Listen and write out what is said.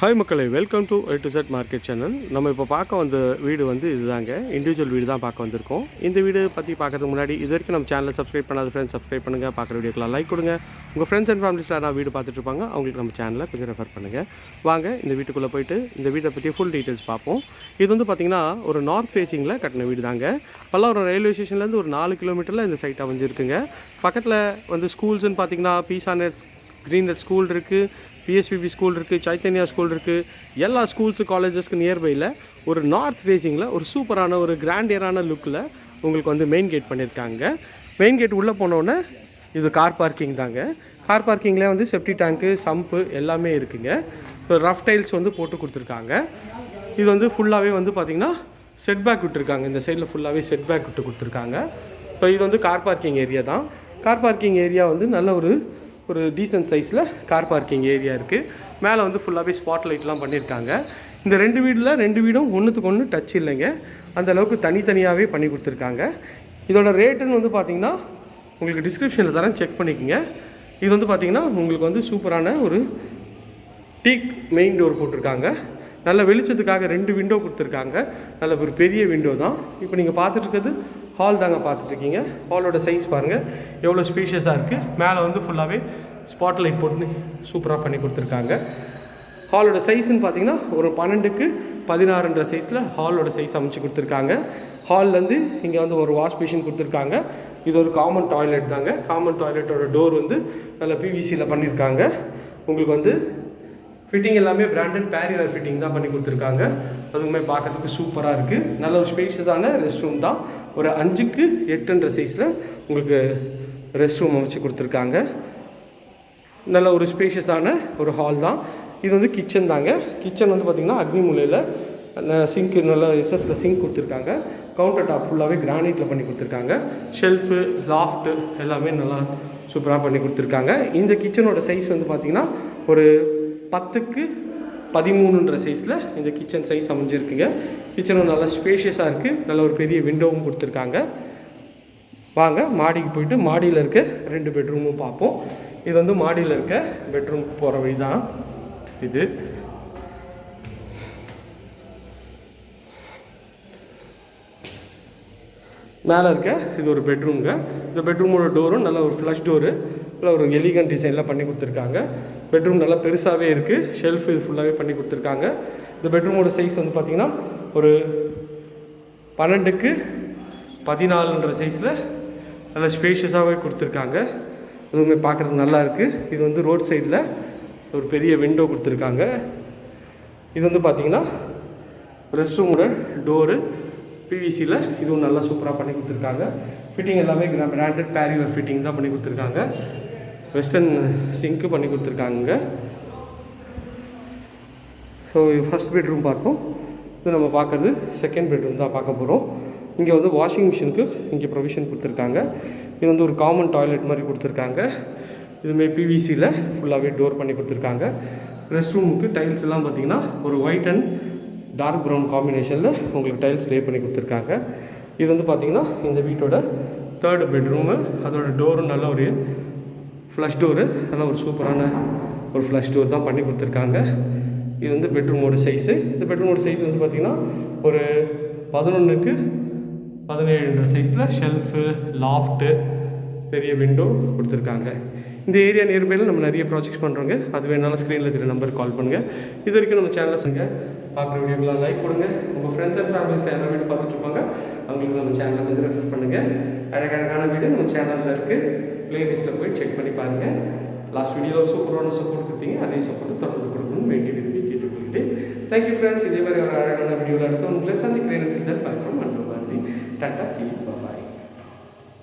Hi மக்களே. Welcome to A to Z market channel நம்ம இப்போ பார்க்க வந்த வீடு வந்து இதுதாங்க. இண்டிவிஜுவல் வீடு தான் பார்க்க வந்திருக்கோம். இந்த வீடு பற்றி பார்க்கறதுக்கு முன்னாடி இது வரைக்கும் நம்ம சேனலை சப்ஸ்கிரைப் பண்ணாத ஃப்ரெண்ட்ஸ் சப்ஸ்கிரைப் பண்ணுங்கள் பார்க்குற வீடியோக்கெலாம் லைக் கொடுங்க. உங்கள் ஃப்ரெண்ட்ஸ் அண்ட் ஃபேமிலிஸில் நான் வீடு பார்த்துட்டு இருப்பாங்க அவங்களுக்கு நம்ம சேனலை கொஞ்சம் ரெஃபர் பண்ணுங்கள் வாங்க இந்த வீட்டுக்குள்ளே போயிட்டு இந்த வீட்டை பற்றி ஃபுல் டீட்டெயில்ஸ் பார்ப்போம். இது வந்து பார்த்திங்கன்னா ஒரு நார்த் ஃபேஸிங்கில் கட்டின வீடு தாங்க பல்லாவரம் ரயில்வே ஸ்டேஷன்லேருந்து ஒரு நாலு கிலோமீட்டரில் இந்த சைட் அமைஞ்சிருக்குங்க. பக்கத்தில் வந்து ஸ்கூல்ஸ்னு பார்த்தீங்கன்னா பீசானட் க்ரீன் ஸ்கூல் இருக்குது பிஎஸ்பிபி ஸ்கூல் இருக்குது சைத்தன்யா ஸ்கூல் இருக்குது எல்லா ஸ்கூல்ஸு காலேஜஸ்க்கு நியர்பையில் ஒரு நார்த் ஃபேஸிங்கில் ஒரு சூப்பரான ஒரு கிராண்டியரான லுக்கில் உங்களுக்கு வந்து மெயின் கேட் பண்ணியிருக்காங்க மெயின் கேட் உள்ளே போனோடனே இது கார் பார்க்கிங் தாங்க. கார் பார்க்கிங்கில் வந்து செப்டி டேங்க்கு சம்பு எல்லாமே இருக்குங்க. இப்போ ரஃப் டைல்ஸ் வந்து போட்டு கொடுத்துருக்காங்க. இது வந்து ஃபுல்லாகவே வந்து பார்த்திங்கன்னா செட் பேக் விட்டுருக்காங்க. இந்த சைடில் ஃபுல்லாகவே செட் பேக் விட்டு கொடுத்துருக்காங்க. இப்போ இது வந்து கார் பார்க்கிங் ஏரியா தான். கார் பார்க்கிங் ஏரியா வந்து நல்ல ஒரு ஒரு டீசன்ட் சைஸில் கார் பார்க்கிங் ஏரியா இருக்குது மேலே வந்து ஃபுல்லாகவே ஸ்பாட் லைட்லாம் பண்ணியிருக்காங்க இந்த ரெண்டு வீடில் ரெண்டு வீடும் ஒன்றுத்துக்கு ஒன்று டச் இல்லைங்க. அந்த அளவுக்கு தனித்தனியாகவே பண்ணி கொடுத்துருக்காங்க. இதோட ரேட்டுன்னு வந்து பார்த்திங்கன்னா உங்களுக்கு டிஸ்கிரிப்ஷனில் தரேன் செக் பண்ணிக்கோங்க. இது வந்து பார்த்திங்கன்னா உங்களுக்கு வந்து சூப்பரான ஒரு டீக் மெயின் டோர் போட்டிருக்காங்க. நல்ல வெளிச்சத்துக்காக ரெண்டு விண்டோ கொடுத்துருக்காங்க. நல்ல ஒரு பெரிய விண்டோ தான். இப்போ நீங்கள் பார்த்துட்ருக்கிறது ஹால் தாங்க பார்த்துட்ருக்கீங்க ஹாலோட சைஸ் பாருங்கள் எவ்வளோ ஸ்பீஷியஸாக இருக்குது மேலே வந்து ஃபுல்லாகவே ஸ்பாட் லைட் போட்டு சூப்பராக பண்ணி கொடுத்துருக்காங்க. ஹாலோட சைஸ்ன்னு பார்த்தீங்கன்னா ஒரு பன்னெண்டுக்கு பதினாறுன்ற சைஸில் ஹாலோட சைஸ் அமைச்சு கொடுத்துருக்காங்க. ஹால்லேருந்து இங்கே வந்து ஒரு வாஷ் மிஷின் கொடுத்துருக்காங்க. இது ஒரு காமன் டாய்லெட் தாங்க. காமன் டாய்லெட்டோட டோர் வந்து நல்ல பிவிசியில் பண்ணியிருக்காங்க உங்களுக்கு வந்து ஃபிட்டிங் எல்லாமே பிராண்டட் பேரியர் ஃபிட்டிங் தான் பண்ணி கொடுத்துருக்காங்க. அதுவுமே பார்க்கறதுக்கு சூப்பராக இருக்குது நல்ல ஒரு ஸ்பேஷியஸான ரெஸ்ட் ரூம் தான். ஒரு அஞ்சுக்கு எட்டுன்ற சைஸில் உங்களுக்கு ரெஸ்ட் ரூம் அமைச்சு கொடுத்துருக்காங்க. நல்ல ஒரு ஸ்பேஷியஸான ஒரு ஹால் தான். இது வந்து கிச்சன் தாங்க. கிச்சன் வந்து பார்த்திங்கன்னா அக்னி மூலையில் சிங்க்கு நல்ல எஸ்எஸில் சிங்க் கொடுத்துருக்காங்க. கவுண்டர் டாப் ஃபுல்லாகவே கிரானைட்டில் பண்ணி கொடுத்துருக்காங்க. ஷெல்ஃபு லாஃப்ட்டு எல்லாமே நல்லா சூப்பராக பண்ணி கொடுத்துருக்காங்க. இந்த கிச்சனோட சைஸ் வந்து பார்த்திங்கன்னா ஒரு பத்துக்கு பதிமூணுன்ற சைஸில் இந்த கிச்சன் சைஸ் அமைஞ்சிருக்குங்க. கிச்சனும் நல்லா ஸ்பேஷியஸாக இருக்குது நல்ல ஒரு பெரிய விண்டோவும் கொடுத்துருக்காங்க. வாங்க மாடிக்கு போயிட்டு மாடியில் இருக்க ரெண்டு பெட்ரூமும் பார்ப்போம். இது வந்து மாடியில் இருக்க பெட்ரூமுக்கு போகிற வழி தான் இது. மேலே இருக்க இது ஒரு பெட்ரூம்ங்க இந்த பெட்ரூமோட டோரும் நல்ல ஒரு ஃப்ளஷ் டோரு நல்ல ஒரு எலிகன் டிசைனில் பண்ணி கொடுத்துருக்காங்க. பெட்ரூம் நல்லா பெருசாகவே இருக்குது ஷெல்ஃப் இது ஃபுல்லாகவே பண்ணி கொடுத்துருக்காங்க. இந்த பெட்ரூமோட சைஸ் வந்து பார்த்திங்கன்னா ஒரு பன்னெண்டுக்கு பதினாலுன்ற சைஸில் நல்லா ஸ்பேஷியஸாகவே கொடுத்துருக்காங்க. இதுவுமே பார்க்குறதுக்கு நல்லா இருக்குது இது வந்து ரோட் சைடில் ஒரு பெரிய விண்டோ கொடுத்துருக்காங்க. இது வந்து பார்த்திங்கன்னா ரெஸ்ட் ரூமோட டோரு பிவிசியில் இதுவும் நல்லா சூப்பராக பண்ணி கொடுத்துருக்காங்க. ஃபிட்டிங் எல்லாமே பிராண்டட் பேரிவர் ஃபிட்டிங் தான் பண்ணி கொடுத்துருக்காங்க. வெஸ்டர்ன் சிங்க்கு பண்ணி கொடுத்துருக்காங்க. ஸோ ஃபஸ்ட் பெட்ரூம் பார்ப்போம். இது நம்ம பார்க்குறது செகண்ட் பெட்ரூம் தான் பார்க்க போகிறோம் இங்கே வந்து வாஷிங் மிஷினுக்கு இங்கே ப்ரொவிஷன் கொடுத்துருக்காங்க. இது வந்து ஒரு காமன் டாய்லெட் மாதிரி கொடுத்துருக்காங்க. இதுமாரி பிவிசியில் ஃபுல்லாகவே டோர் பண்ணி கொடுத்துருக்காங்க. ரெஸ்ட் ரூமுக்கு டைல்ஸ் எல்லாம் பார்த்தீங்கன்னா ஒரு ஒயிட் அண்ட் டார்க் ப்ரௌன் காம்பினேஷனில் உங்களுக்கு டைல்ஸ் ரே பண்ணி கொடுத்துருக்காங்க. இது வந்து பார்த்திங்கன்னா இந்த வீட்டோட தேர்டு பெட்ரூமு அதோட டோரும் நல்ல ஒரு ஃப்ளஷ் டோரு நல்லா ஒரு சூப்பரான ஒரு ஃப்ளஷ் டோர் தான் பண்ணி கொடுத்துருக்காங்க. இது வந்து பெட்ரூமோட சைஸு இந்த பெட்ரூமோட சைஸ் வந்து பார்த்திங்கன்னா ஒரு பதினொன்றுக்கு பதினேழுன்ற சைஸில் ஷெல்ஃபு லாஃப்ட்டு பெரிய விண்டோ கொடுத்துருக்காங்க. இந்த ஏரியா நியர்பையில் நம்ம நிறைய ப்ராஜெக்ட்ஸ் பண்ணுறோங்க அது வேணாலும் ஸ்க்ரீனில் இருக்கிற நம்பருக்கு கால் பண்ணுங்கள் இது வரைக்கும் நம்ம சேனலை சொல்லுங்க. பார்க்குற வீடியோக்கெலாம் லைக் கொடுங்க. உங்கள் ஃப்ரெண்ட்ஸ் அண்ட் ஃபேமிலிஸில் எல்லா வீடியோ பார்த்துட்ருப்பாங்க அவங்களுக்கு நம்ம சேனலை கொஞ்சம் ரெஃபர் பண்ணுங்கள் அழகழகான வீடு நம்ம சேனலில் இருக்குது ப்ளேலிஸ்ட்டில் போய் செக் பண்ணி பாருங்கள் லாஸ்ட் வீடியோவில் சூப்பரான சப்போர்ட் கொடுத்தீங்க. அதே சப்போர்ட் தொடர்ந்து கொடுக்கணும்னு வேண்டி விரும்பி கேட்டுக்கொள்கிட்டு தேங்க்யூ ஃப்ரெண்ட்ஸ் இதே மாதிரி ஒரு அழகான வீடியோவில் எடுத்து உங்களை சந்திக்கிறேன். பை ஃப்ரம் அண்டர் டாட்டா சி பாய்